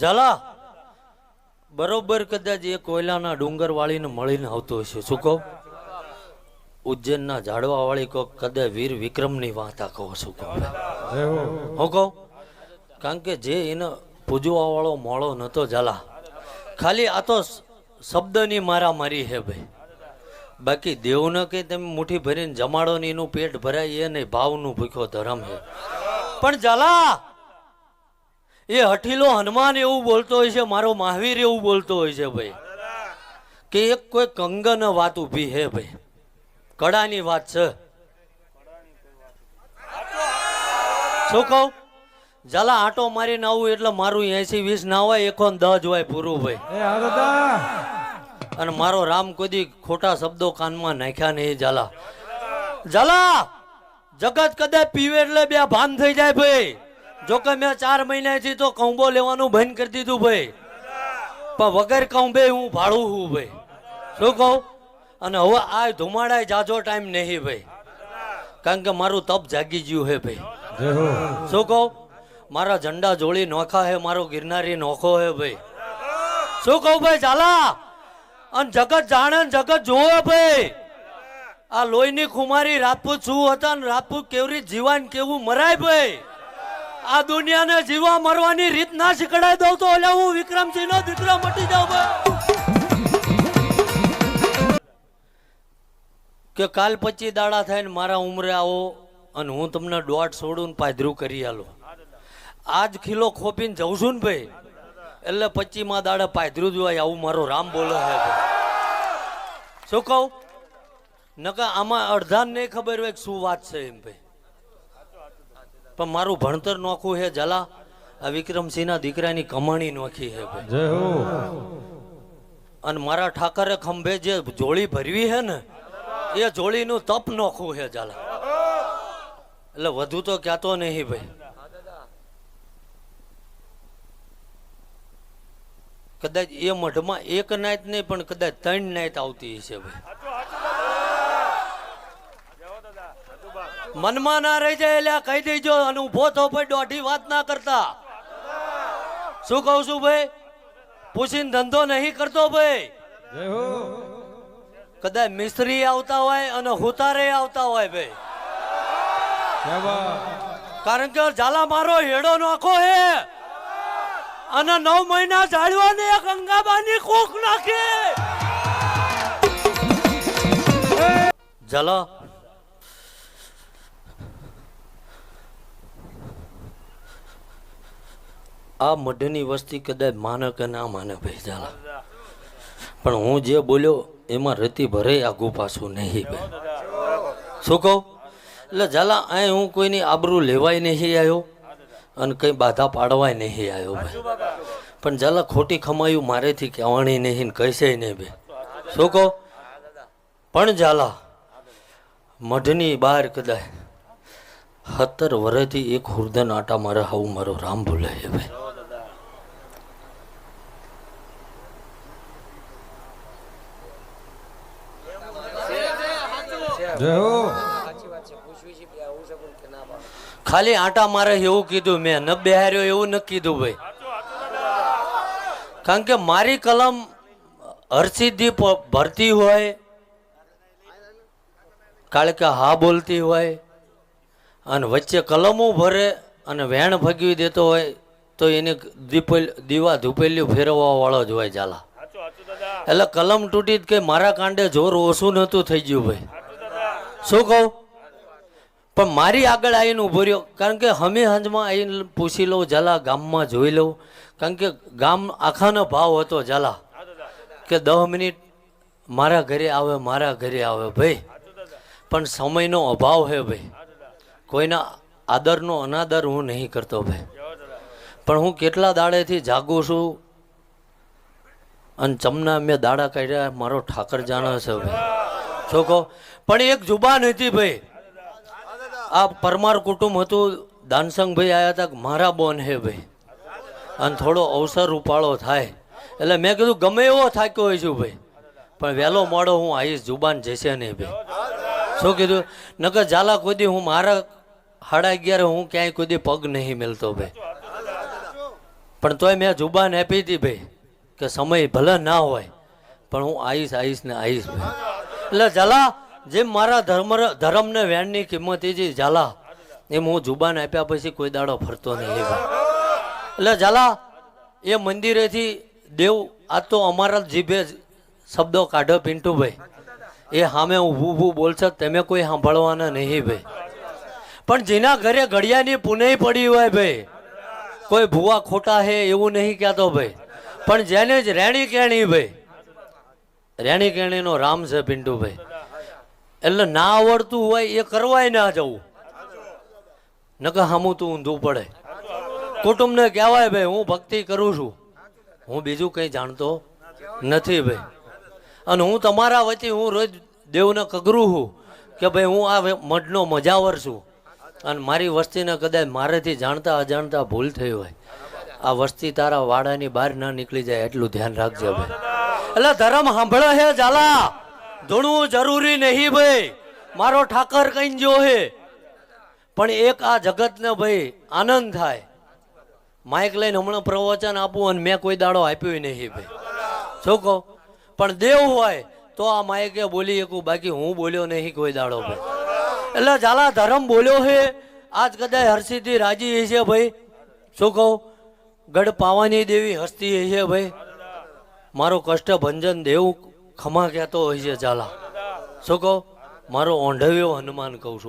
ઝાલા. બરોબર કદાચ એ કોયલાના ડુંગર વાળીને મળીને આવતો હશે. શું કહું? ઉજ્જૈનના ઝાડવા વાળી કોક કદાચ વીર વિક્રમની વાત કહો, શું કહો? હું કહું? કારણ કે જે એને પૂજવા વાળો મોળો નતો ઝાલા. ખાલી આ તો શબ્દની મારા મારી હે ભાઈ. બાકી દેવને કે તમે મુઠ્ઠી ભરીને જમાડો ને એનું પેટ ભરાય એ નહીં, ભાવનું ભૂખ્યો ધરમ હે. પણ ઝાલા એ હઠીલો હનુમાન એવું બોલતો હોય છે મારો મહાવીર એવું બોલતો હોય છે ભાઈ. કે એક કોઈ કંગન વાત ઊભી હે ભાઈ. કડાની વાત છે. શું કહું? ઝાલા આટો મારીને આવું એટલે મારું એસી વીસ ના હોય એકો દસ હોય પૂરું ભાઈ. અને મારો રામ કોઈ ખોટા શબ્દો કાનમાં નાખ્યા નહીં ઝાલા. ઝાલા જગત કદાચ પીવે એટલે બે ભાન થઈ જાય ભાઈ. જો કે મેં ચાર મહિનાથી તો કૌંબો લેવાનું બંધ કરી દીધું ભાઈ. પણ વગર કૌંબે હું ભાડું હું ભાઈ. શું કહું? અને હવે આ ધુમાડાય જાજો ટાઈમ નહીં ભાઈ. કારણ કે મારું તપ જાગી ગયું હે ભાઈ. શું કહું? મારા ઝંડા જોડી નોખા હે, મારો ગિરનારી નોખો હે ભાઈ. શું કહું ભાઈ ચાલા અને જગત જાણે જગત જોવે ભાઈ. આ લોહીની ખુમારી રાજપૂત શું હતા ને રાજપૂત કેવરી જીવાન કેવું મરાય ભાઈ? આ દુનિયાને જીવા મરવાની રીત ના શીખડાઈ દઉં તો એટલે હું વિક્રમસિંહ નો દીકરો મટી જાઉં કે કાલ પચી દાડા થાય ને મારા ઉંમરે આવો અને હું તમને દોઢ છોડું પાધરું કરી આલો. આજ ખીલો ખોપીને જઉં છું ને ભાઈ. એટલે પચીમાં દાડે પાધરું જોવાય આવું મારો રામ બોલે છે. શું કહું? નકા આમાં અડધાને નહીં ખબર હોય શું વાત છે એમ ભાઈ. પણ મારું ભણતર નોખું હે જલા આ વિક્રમસિંહના દીકરાની કમાણી નોખી હે જય હો. અને મારા ઠાકરે ખંભે જે જોળી ભરવી હે ને એ જોળીનું તપ નોખું છે જલા એટલે વધુ તો ક્યાતો નહીં ભાઈ. કદાચ એ મઢમાં એક નાયત નહીં પણ કદાચ ત્રણ નાયત આવતી હશે ભાઈ. મનમાં ના રહી જાય એટલે કહી દેજો અને ઊભો થો ભાઈ દોઢી વાત ના કરતા. શું કહું છું ભાઈ? પૂછીને ધંધો નહીં કરતો ભાઈ. કદાચ મિસ્ત્રી આવતા હોય અને હુતારે આવતા હોય ભાઈ. કારણ કે ઝાલા મારો હેડો નાખો હે. અને નવ મહિના જાળવાની એક અંગાબાની કોક નાખે. ઝાલા આ મઢની વસ્તી કદાચ માને કે ના માને ભાઈ ઝાલા પણ હું જે બોલ્યો એમાં રતી ભરે આગું પાછું નહીં ભાઈ શું કહું? એટલે ઝાલા, અહીં હું કોઈની આબરૂ લેવાય નહીં આવ્યો અને કંઈ બાધા પાડવાય નહીં આવ્યો ભાઈ પણ ઝાલા, ખોટી ખમાયું મારેથી કહેવાની નહીં ને કહેશે નહીં ભાઈ શું કહો? પણ ઝાલા, મઢની બહાર કદાચ સત્તર વર્ષથી એક હુર્દન આટા મારે આવું મારો રામ ભૂલાય ભાઈ ખાલી આટા મારે એવું કીધું મેં ન બેહાર્યો એવું ન કીધું ભાઈ. કારણ કે મારી કલમ હરસિદ્ધિ ભરતી હોય કારણ કે હા બોલતી હોય અને વચ્ચે કલમો ભરે અને વેણ ભગવી દેતો હોય તો એને દીપેલ દીવા ધૂપેલ્યું ફેરવવા વાળો જ હોય ચાલા એટલે કલમ તૂટી જ કે મારા કાંડે જોર ઓછું નહોતું થઈ ગયું ભાઈ. શું કહું? પણ મારી આગળ આવીને ઊભો રહ્યો. કારણ કે હમે હંજમાં આવીને પૂછી લઉં, ઝાલા ગામમાં જોઈ લઉં. કારણ કે ગામ આખાનો ભાવ હતો, ઝાલા. કે દસ મિનિટ મારા ઘરે આવે, મારા ઘરે આવે ભાઈ. પણ સમયનો અભાવ છે ભાઈ. કોઈના આદરનો અનાદર હું નહીં કરતો ભાઈ. પણ હું કેટલા દાડેથી જાગું છું અને ચમના મેં દાડા કાઢ્યા, મારો ઠાકર જાણે છે ભાઈ. શું કહો પણ એક જુબાન હતી ભાઈ. આ પરમાર કુટુંબ હતું, દાનસંગભાઈ આવ્યા હતા મારા બોન હે ભાઈ. અને થોડો અવસર ઉપાડો થાય. એટલે મેં કીધું ગમે એવો થાક્યો હોય છું ભાઈ. પણ વહેલો મોડો હું આવીશ જુબાન જશે નહીં ભાઈ. શું કીધું? નકર ઝાલા કોઈ હું મારા સાડા અગિયારે હું ક્યાંય કોઈ પગ નહીં મળતો ભાઈ. પણ તોય મેં જુબાન આપી હતી ભાઈ, કે સમય ભલે ના હોય, પણ હું આવીશ આવીશ ને આવીશ ભાઈ. એટલે ઝાલા જેમ મારા ધર્મ, ધર્મને વેણની કિંમત એ જે ઝાલા એમ હું જુબાન આપ્યા પછી કોઈ દાડો ફરતો નહીં એટલે ઝાલા, એ મંદિરેથી દેવ, આ તો અમારા જીભે શબ્દો કાઢો પિન્ટુભાઈ. એ સામે ઊભું ઊભું બોલશે તમે કોઈ સાંભળવાના નહીં ભાઈ. પણ જેના ઘરે ઘડિયાની પુનઃ પડી હોય ભાઈ, કોઈ ભૂવા ખોટા હે એવું નહીં કહેતો ભાઈ. પણ જેને જ રેણી કેણી ભાઈ રેણી કેણીનો રામ છે પિન્ટુભાઈ એટલે ના આવડતું હોય એ કરવાય ના જવું. નકર હામું તું ઊંધું પડે. કુટુંબને કહેવાય, ભાઈ, હું ભક્તિ કરું છું. હું બીજું કંઈ જાણતો નથી, ભાઈ. અને હું તમારા વચ્ચે હું રોજ દેવને કગરું છું કે, ભાઈ, હું આ મઢનો મજાવર છું. અને મારી વસ્તીને કદાચ મારેથી જાણતા અજાણતા ભૂલ થઈ હોય. આ વસ્તી તારા વાડાની બહાર ના નીકળી જાય, એટલું ધ્યાન રાખજે, ભાઈ. એટલે ધર્મ સાંભળે હે ઝાલા? ધૂણવું જરૂરી નહીં ભાઈ. મારો ઠાકર કઈ જો હે. પણ એક આ જગતને ભાઈ આનંદ થાય. માઇક લઈને હમણાં પ્રવચન આપું અને મેં કોઈ દાડો આપ્યો નહીં ભાઈ. શું કહું? પણ દેવ હોય તો આ માઇકે બોલી શકું. બાકી હું બોલ્યો નહીં કોઈ દાડો ભાઈ. એટલે ઝાલા ધર્મ બોલ્યો છે આજ કદાચ હર્ષિથી રાજી છે ભાઈ. શું કહું? ગઢ પાવાની દેવી હસ્તી હશે ભાઈ. મારો કષ્ટ ભંજન દેવું ખમા કહેતો હોય છે ઝાલા. શું કહો? મારો ઓંઢવ્યો હનુમાન કહું છું.